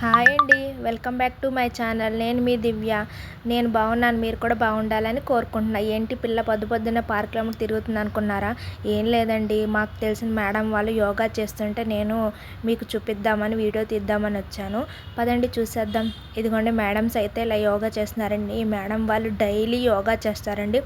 Hi అండి. Welcome back to my channel. నేను మీ దివ్య. నేను బాగున్నాను. మీరు కూడా బాగుండాలని కోరుకుంటున్నా. ఏంటి పిల్ల పొద్దు పొద్దున్న పార్క్లో తిరుగుతుంది అనుకున్నారా? ఏం లేదండి. మాకు తెలిసిన మేడం వాళ్ళు యోగా చేస్తుంటే నేను మీకు చూపిద్దామని వీడియో తీద్దామని వచ్చాను. పదండి చూసేద్దాం. ఇదిగోండి మేడమ్స్ అయితే ఇలా యోగా చేస్తున్నారండి. ఈ మేడం వాళ్ళు డైలీ యోగా చేస్తారండి.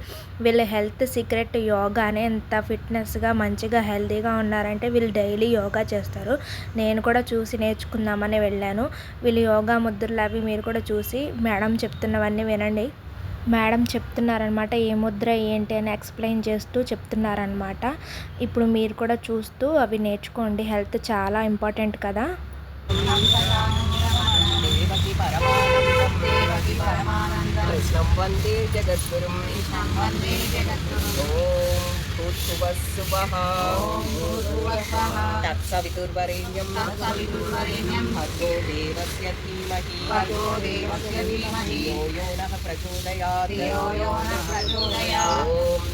వీళ్ళ హెల్త్ సీక్రెట్ యోగానే ఎంత ఫిట్నెస్గా మంచిగా హెల్తీగా ఉన్నారంటే వీళ్ళు డైలీ యోగా చేస్తారు. నేను కూడా చూసి నేర్చుకుందామని వెళ్ళాను. వీళ్ళు యోగా ముద్రలు అవి మీరు కూడా చూసి మేడం చెప్తున్నవన్నీ వినండి. మేడం చెప్తున్నారనమాట ఏ ముద్ర ఏంటి అని ఎక్స్ప్లెయిన్ చేస్తూ చెప్తున్నారనమాట ఇప్పుడు మీరు కూడా చూస్తూ అవి నేర్చుకోండి. హెల్త్ చాలా ఇంపార్టెంట్ కదా. కృష్ణం వందే జగద్గురుం. ఓం सवितुर्वरेण्यं सवितुर्वरेण्यं देवस्य धीमहि। देवस्य धीमहि। यो यो नः प्रचोदयात्। यो यो नः प्रचोदयात्। ॐ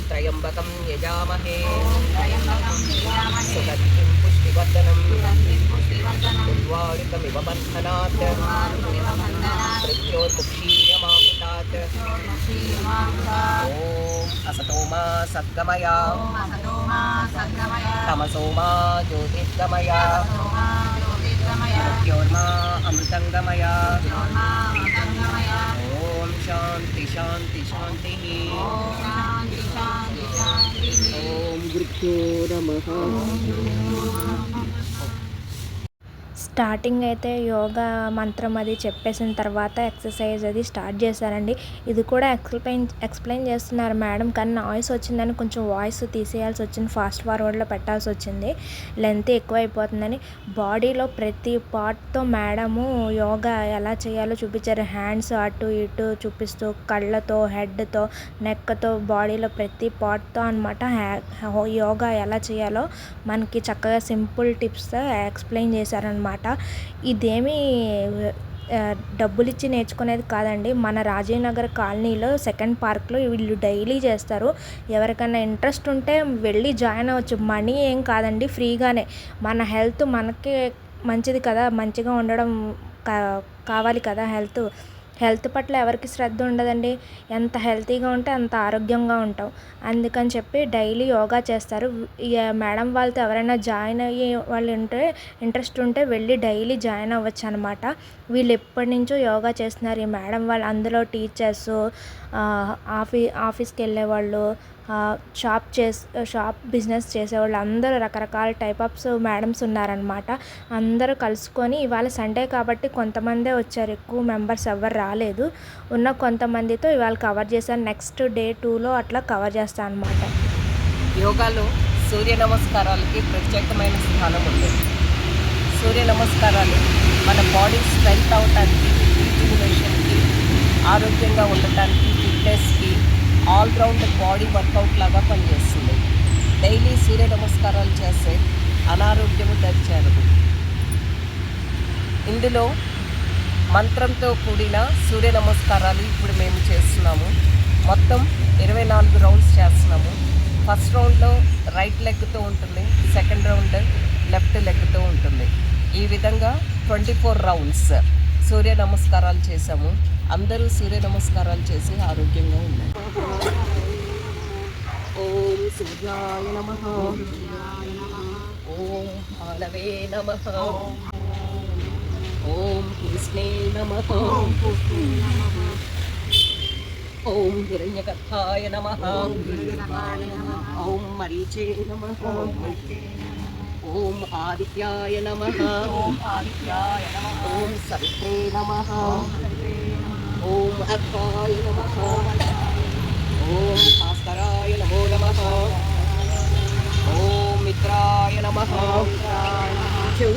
यजामहे। यजामहे। सुगतिं पुष्टिवर्धनं पुष्टिवर्धनं उद्वारितमिव बन्धनात्। मृत्योर्मुक्षीयमामृतात् ॐ असतो मा सद्गमया। తమసోమా జ్యోతిర్గమయ మృత్యోర్మా అమృతంగమయ ఓం శాంతి శాంతి శాంతి ఓం గురుభ్యో నమ స్టార్టింగ్ అయితే యోగా మంత్రం అది చెప్పేసిన తర్వాత ఎక్సర్సైజ్ అది స్టార్ట్ చేశారండి. ఇది కూడా ఎక్స్ప్లెయిన్ ఎక్స్ప్లెయిన్ చేస్తున్నారు మేడం. కానీ నాయిస్ వచ్చిందని కొంచెం వాయిస్ తీసేయాల్సి వచ్చింది. ఫాస్ట్ ఫార్వర్డ్లో పెట్టాల్సి వచ్చింది. లెంత్ ఎక్కువ అయిపోతుందని బాడీలో ప్రతి పార్ట్తో మేడము యోగా ఎలా చేయాలో చూపించారు. హ్యాండ్స్ అటు ఇటు చూపిస్తూ కళ్ళతో హెడ్తో నెక్తో బాడీలో ప్రతి పార్ట్తో అనమాట యోగా ఎలా చేయాలో మనకి చక్కగా సింపుల్ టిప్స్ ఎక్స్ప్లెయిన్ చేశారనమాట ఇదేమీ డబ్బులు ఇచ్చి నేర్చుకునేది కాదండి. మన రాజీవ్ నగర్ కాలనీలో సెకండ్ పార్క్లో వీళ్ళు డైలీ చేస్తారు. ఎవరికైనా ఇంట్రెస్ట్ ఉంటే వెళ్ళి జాయిన్ అవ్వచ్చు. మనీ ఏం కాదండి ఫ్రీగానే. మన హెల్త్ మనకే మంచిది కదా మంచిగా ఉండడం కావాలి కదా హెల్త్. హెల్త్ పట్ల ఎవరికి శ్రద్ధ ఉండదండి. ఎంత హెల్తీగా ఉంటే అంత ఆరోగ్యంగా ఉంటాం. అందుకని చెప్పి డైలీ యోగా చేస్తారు. మేడం వాళ్ళతో ఎవరైనా జాయిన్ అయ్యే వాళ్ళు ఉంటే ఇంట్రెస్ట్ ఉంటే వెళ్ళి డైలీ జాయిన్ అవ్వచ్చు అనమాట వీళ్ళు ఎప్పటి నుంచో యోగా చేస్తున్నారు. ఈ మేడం వాళ్ళు అందులో టీచర్స్ ఆఫీ ఆఫీస్కి వెళ్ళేవాళ్ళు షాప్ చేస్ షాప్ బిజినెస్ చేసేవాళ్ళు అందరూ రకరకాల టైప్ ఆఫ్స్ మేడమ్స్ ఉన్నారనమాట అందరూ కలుసుకొని ఇవాళ సండే కాబట్టి కొంతమందే వచ్చారు. ఎక్కువ మెంబర్స్ ఎవరు రాలేదు. ఉన్న కొంతమందితో ఇవాళ కవర్ చేశాను. నెక్స్ట్ డే టూలో అట్లా కవర్ చేస్తాను అనమాట యోగాలో సూర్య నమస్కారాలకి ప్రత్యేకమైన స్థానం ఉంది. సూర్య నమస్కారాలు మన బాడీ స్ట్రెంగ్త్ అవటానికి ఆరోగ్యంగా ఉండటానికి ఫిట్నెస్కి ఆల్రౌండ్ బాడీ వర్కౌట్ లాగా పనిచేస్తుంది. డైలీ సూర్య నమస్కారాలు చేస్తే అనారోగ్యము దరిచేరదు. ఇందులో మంత్రంతో కూడిన సూర్య నమస్కారాలు ఇప్పుడు మేము చేస్తున్నాము. మొత్తం ఇరవై నాలుగు రౌండ్స్ చేస్తున్నాము. ఫస్ట్ రౌండ్లో రైట్ లెగ్తో ఉంటుంది. సెకండ్ రౌండ్ లెఫ్ట్ లెగ్తో ఉంటుంది. ఈ విధంగా ట్వంటీ ఫోర్ రౌండ్స్ సూర్య నమస్కారాలు చేసాము అందరూ సూర్య నమస్కారాలు చేసి ఆరోగ్యంగా ఉన్నారు. ఓం సూర్యాయ నమ. ఓం మానవే నమ. ఓం కృష్ణే నమ. ఓం హిరణ్యకథాయ నమ. ఓం మరీచే నమ. ఓం ఆదిత్యాయ నమ. ఓం ఆదిత్యాయ నమ. ఓం సవిత్రే నమ. ॐ अक्षाय नमः ॐ भास्कराय नमो नमः ॐ मित्राय नमः two,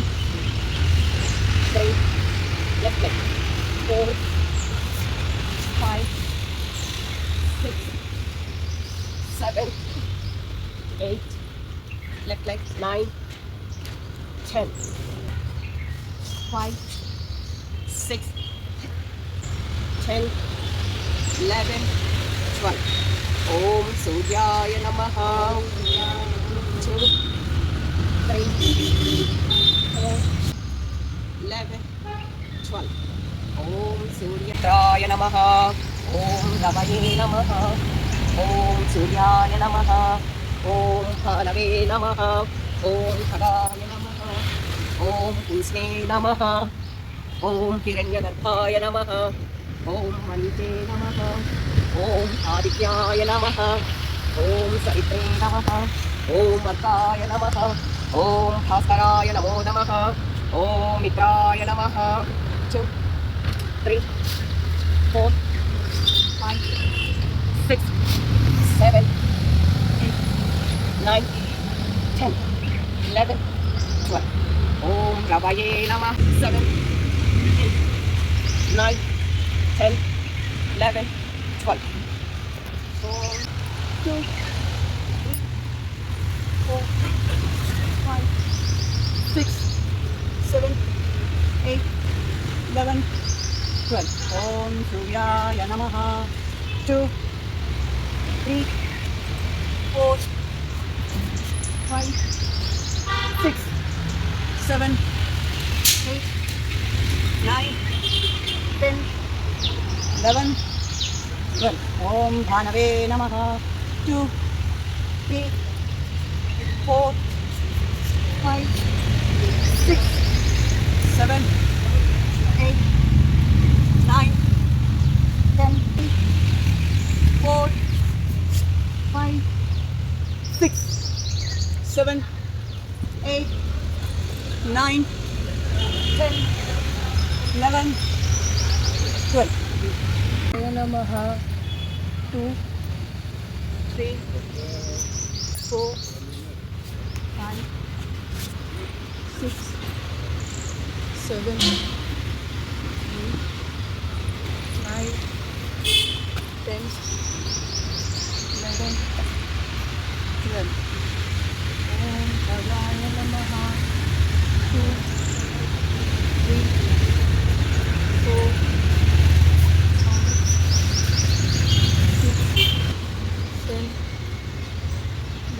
three left leg four, five, six, seven, eight, left leg, nine, ten. Five 10, 11, 12. Om Suryaya Namaha. 2, 3, 4, 11, 12. Om Suryatraya Namaha. Om Ravaye Namaha. Om Suryaya Namaha. Om Hanave Namaha. Om Khadaya Namaha. Om Kunsne Namaha. ॐ हिरण्यगर्भाय नमः ॐ मन्ते नमः। ॐ आदित्याय नमः। ॐ सवित्रे नम। ॐ वर्गाय भास्कराय नमो नम। ॐ मित्राय नम। Two three four five six seven 10, 11, 12. Four, two, three, four, five, six, seven, eight, eleven, twelve. Om Suryaya Namaha. Two, three, four, five, six, seven, eight, nine, ten eleven, twelve. Om Bhanave Namaha. Two, three, four, five, six, seven, eight, nine, ten, four, five, six, seven, eight, nine, ten, eleven, twelve. नम two three four five six seven nine ten eleven twelve ओम भगवान टू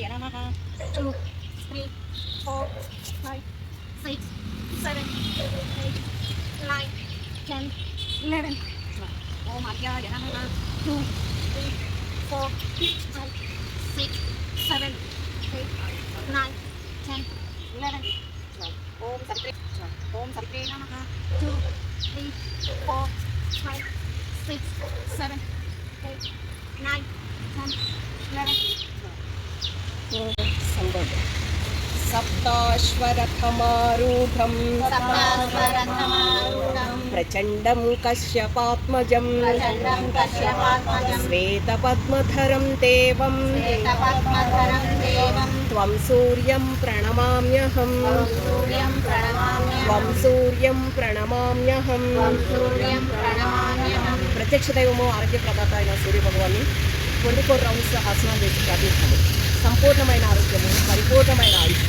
kaya na maka 2, 3, 4, 5, 6, 7, 8, 9, 10, 11. Oh, magkaya na maka 2, 3, 4, 5, 6, 7, 8, 9, 10, 11. Om Santri, Om Santri Namaka, 2, 3, 4, 5, 6, 7, 8, 9, 10, 11. सप्ताश्वरथमारूढं प्रचण्डं कश्यपात्मजं श्वेतपद्मधरं देवं त्वं सूर्यं प्रणमाम्यहं त्वं सूर्यं प्रणमाम्यहं ప్రత్యక్ష దైవము ఆరోగ్యప్రదాత అయిన సూర్యభగవాన్ని ట్వంటీ ఫోర్ రౌండ్స్ ఆసనాలు వేసి ప్రార్థించాలి సంపూర్ణమైన ఆరోగ్యము పరిపూర్ణమైన ఆయుష్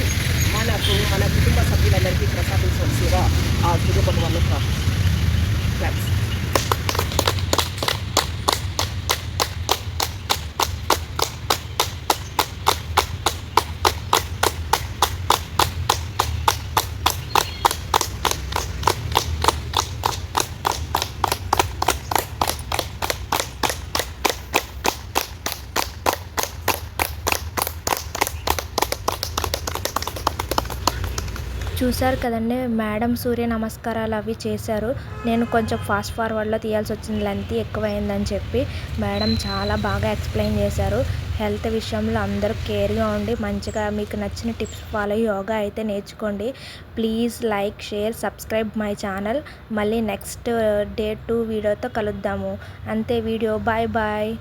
చూశారు కదండి మేడం సూర్య నమస్కారాలు అవి చేశారు. నేను కొంచెం ఫాస్ట్ ఫార్వర్డ్లో తీయాల్సి వచ్చింది లెంత్ ఎక్కువైందని చెప్పి మేడం చాలా బాగా ఎక్స్ప్లెయిన్ చేశారు. హెల్త్ విషయంలో అందరూ కేర్గా ఉండి మంచిగా మీకు నచ్చిన టిప్స్ ఫాలో యోగా అయితే నేర్చుకోండి. Please like share subscribe my channel మళ్ళీ నెక్స్ట్ డే టూ వీడియోతో కలుద్దాము. అంతే వీడియో బాయ్ బాయ్